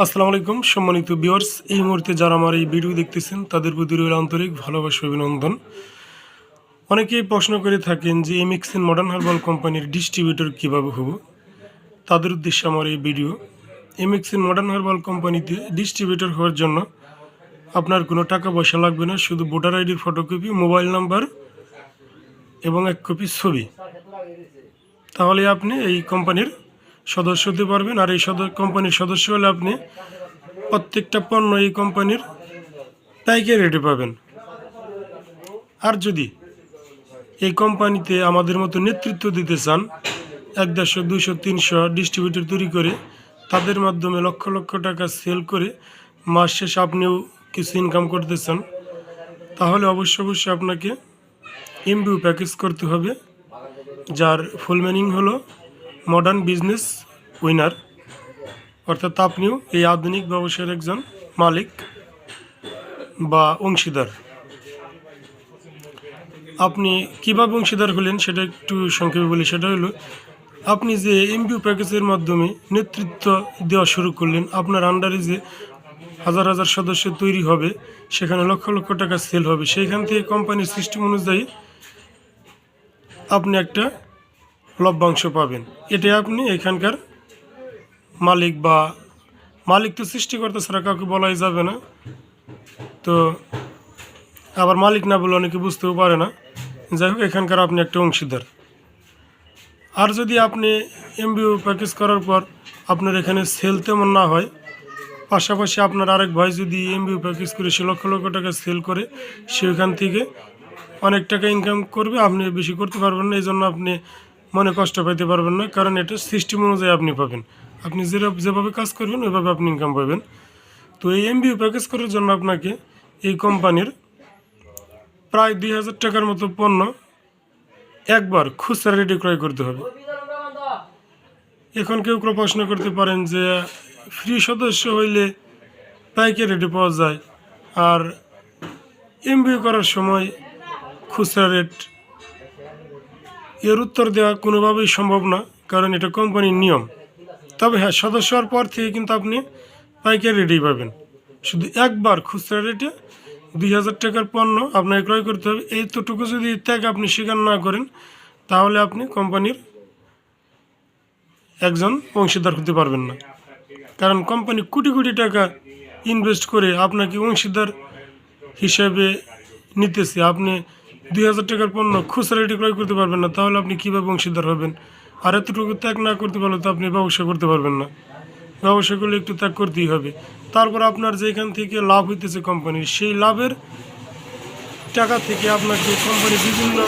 আসসালামু আলাইকুম, সম্মানিত বিয়ার্স এই মুহূর্তে যারা আমার এই ভিডিও দেখতেছেন, তাদের প্রতি রইল আন্তরিক ভালোবাসা অভিনন্দন। অনেকেই প্রশ্ন করে থাকেন যে এমিক্সিন মডার্ন হার্বাল কোম্পানির ডিস্ট্রিবিউটর কীভাবে হব? তাদের উদ্দেশ্যে আমার এই ভিডিও এমিক্সিন মডার্ন হার্বাল কোম্পানিতে ডিস্ট্রিবিউটর হওয়ার জন্য আপনার কোনো টাকা পয়সা লাগবে না, শুধু ভোটার আইডির ফটোকপি মোবাইল নাম্বার এবং এক কপি ছবি। তাহলে আপনি এই কোম্পানির সদস্য হতে পারবেন। আর এই কোম্পানির সদস্য হলে আপনি প্রত্যেকটা পণ্য এই কোম্পানির পাইকারি রেটে পাবেন। আর যদি এই কোম্পানিতে আমাদের মতো নেতৃত্ব দিতে চান, এক দেড়শো দুশো তিনশো ডিস্ট্রিবিউটর তৈরি করে তাদের মাধ্যমে লক্ষ লক্ষ টাকা সেল করে মাস শেষে আপনিও কিছু ইনকাম করতে চান, তাহলে অবশ্য অবশ্যই আপনাকে এমবিউ প্যাকেজ করতে হবে, যার ফুল মিনিং হলো মডার্ন বিজনেস উইনার অর্থাৎ আপনিও এই আধুনিক ব্যবসায়ের একজন মালিক বা অংশীদার। আপনি কীভাবে অংশীদার হলেন সেটা একটু সংক্ষেপে বলি। সেটা হলো, আপনি যে এমবিউ প্যাকেজের মাধ্যমে নেতৃত্ব দেওয়া শুরু করলেন, আপনার আন্ডারে যে হাজার হাজার সদস্য তৈরি হবে, সেখানে লক্ষ লক্ষ টাকা সেল হবে। সেইখান থেকে কোম্পানির সিস্টেম অনুযায়ী আপনি একটা লভ্যাংশ পাবেন। এটাই আপনি এখানকার মালিক বা মালিক তো সৃষ্টিকর্তা ছাড়া কাউকে বলাই যাবে না। তো আবার মালিক না বলে অনেকে বুঝতেও পারে না। যাই হোক, এখানকার আপনি একটা অংশীদার। আর যদি আপনি এমবিও প্যাকেজ করার পর আপনার এখানে সেল তেমন না হয়, পাশাপাশি আপনার আরেক ভাই যদি এমবিও প্যাকেজ করে, সে লক্ষ লক্ষ টাকা সেল করে, সে ওখান থেকে অনেক টাকা ইনকাম করবে, আপনি বেশি করতে পারবেন না। এই জন্য আপনি মনে কষ্ট পাইতে পারবেন না, কারণ এটা সিস্টেম অনুযায়ী আপনি পাবেন। আপনি যেটা যেভাবে কাজ করবেন, ওইভাবে আপনি ইনকাম পাবেন। তো এই এমবিও প্যাকেজ করার জন্য আপনাকে এই কোম্পানির প্রায় দুই হাজার টাকার মতো পণ্য একবার খুচরা রেডি ক্রয় করতে হবে। এখন কেউ কেউ প্রশ্ন করতে পারেন যে ফ্রি সদস্য হইলে পাইকারি রেটে পাওয়া যায়। আর এমবিও করার সময় খুচরা রেট এর উত্তর দেওয়া কোনোভাবেই সম্ভব না, কারণ এটা কোম্পানির নিয়ম। তবে হ্যাঁ সদস্য হওয়ার পর থেকে কিন্তু আপনি পাইকারি রেটেই পাবেন। শুধু একবার খুচরা রেটে দুই হাজার টাকার পণ্য আপনাকে ক্রয় করতে হবে। এইতটুকু যদি ত্যাগ আপনি স্বীকার না করেন, তাহলে আপনি কোম্পানির একজন অংশীদার হতে পারবেন না। কারণ কোম্পানি কোটি কোটি টাকা ইনভেস্ট করে আপনাকে অংশীদার হিসেবে নিতেছে। আপনি দুই হাজার টাকার পণ্য খুচরা রেটে ক্রয় করতে পারবেন না, তাহলে আপনি কীভাবে অংশীদার হবেন? আর এতটুকু ত্যাগ না করতে পারলে তো আপনি ব্যবসা করতে পারবেন না। ব্যবসা করলে একটু ত্যাগ করতেই হবে। তারপর আপনার যেখান থেকে লাভ হইতেছে কোম্পানির, সেই লাভের টাকা থেকে আপনাকে কোম্পানি বিভিন্ন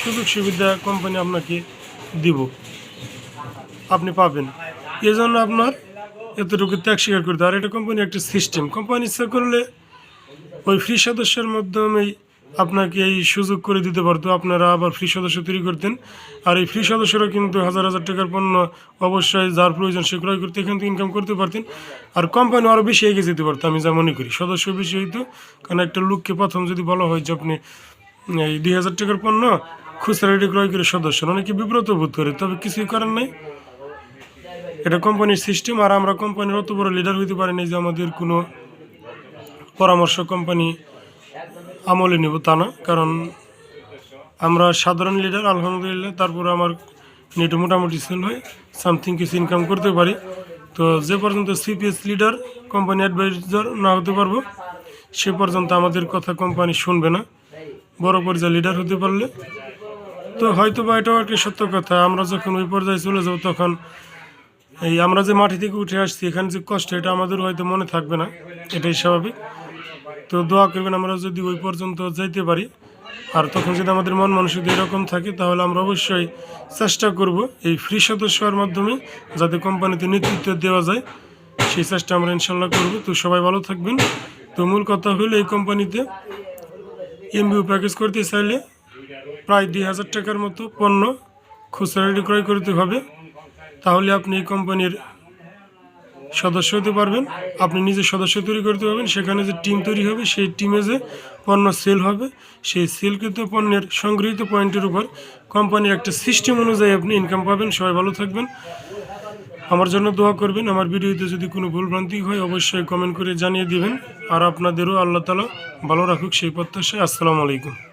সুযোগ সুবিধা কোম্পানি আপনাকে দিব। আপনি পাবেন। এজন্য আপনার এতটুকু ত্যাগ স্বীকার করতে আর এটা কোম্পানি একটা সিস্টেম কোম্পানি ইচ্ছা করলে ওই ফ্রি সদস্যের মাধ্যমেই আপনাকে এই সুযোগ করে দিতে পারতো। আপনারা আবার ফ্রি সদস্য তৈরি করতেন। আর এই ফ্রি সদস্যরা কিন্তু হাজার হাজার টাকার পণ্য অবশ্যই যার প্রয়োজন সে ক্রয় করতে এখান থেকে ইনকাম করতে পারতেন। আর কোম্পানি আরও বেশি এগিয়ে যেতে পারতো, আমি যা মনে করি। সদস্য বেশি হইতো, কারণ একটা লোককে প্রথম যদি বলা হয় যে আপনি এই দুই হাজার টাকার পণ্য খুচরা রেডি ক্রয় করে সদস্য অনেকে বিব্রত বোধ করে? তবে কিছুই করার নাই। এটা কোম্পানির সিস্টেম আর আমরা কোম্পানির অত বড় লিডার হইতে পারিনি যে আমাদের কোনো পরামর্শ কোম্পানি আমলে নেব তা না, কারণ আমরা সাধারণ লিডার আলহামদুলিল্লাহ, তারপরে আমার নেটে মোটামুটি সেল হয় সামথিং কিছু ইনকাম করতে পারি। তো যে পর্যন্ত সিপিএস লিডার কোম্পানি অ্যাডভাইজার না হতে পারব, সে পর্যন্ত আমাদের কথা কোম্পানি শুনবে না। বড় পর্যায়ে লিডার হতে পারলে। তো হয়তো বা এটাও একটি সত্য কথা, আমরা যখন ওই পর্যায়ে চলে যাব, তখন এই আমরা যে মাটি থেকে উঠে আসছি, এখানে যে কষ্ট, এটা আমাদের হয়তো মনে থাকবে না, এটাই স্বাভাবিক। তো দোয়া করবেন আমরা যদি ওই পর্যন্ত যাইতে পারি। আর তখন যদি আমাদের মন মানসিকতা এরকম থাকে, তাহলে আমরা অবশ্যই চেষ্টা করব এই ফ্রি সদস্য হওয়ার মাধ্যমে যাতে কোম্পানিতে নেতৃত্ব দেওয়া যায়। সেই চেষ্টা আমরা ইনশাল্লাহ করব। তো সবাই ভালো থাকবেন। তো মূল কথা হলো, এই কোম্পানিতে এমবিউ প্যাকেজ করতে চাইলে প্রায় দুই হাজার টাকার মতো পণ্য খুচরা ক্রয় করতে হবে। তাহলে আপনি এই কোম্পানির সদস্য হতে পারবেন। আপনি নিজে সদস্য তৈরি করতে পারবেন। সেখানে যে টিম তৈরি হবে, সেই টিমে যে পণ্য সেল হবে, সেই সেলকৃত পণ্যের সংগৃহীত পয়েন্টের উপর কোম্পানির একটা সিস্টেম অনুযায়ী আপনি ইনকাম পাবেন। সবাই ভালো থাকবেন। আমার জন্য দোয়া করবেন। আমার ভিডিওতে যদি কোনো ভুলভ্রান্তি হয়, অবশ্যই কমেন্ট করে জানিয়ে দিবেন। আর আপনাদেরও আল্লাহ তালা ভালো রাখুক, সেই প্রত্যাশায়। আসসালামু আলাইকুম।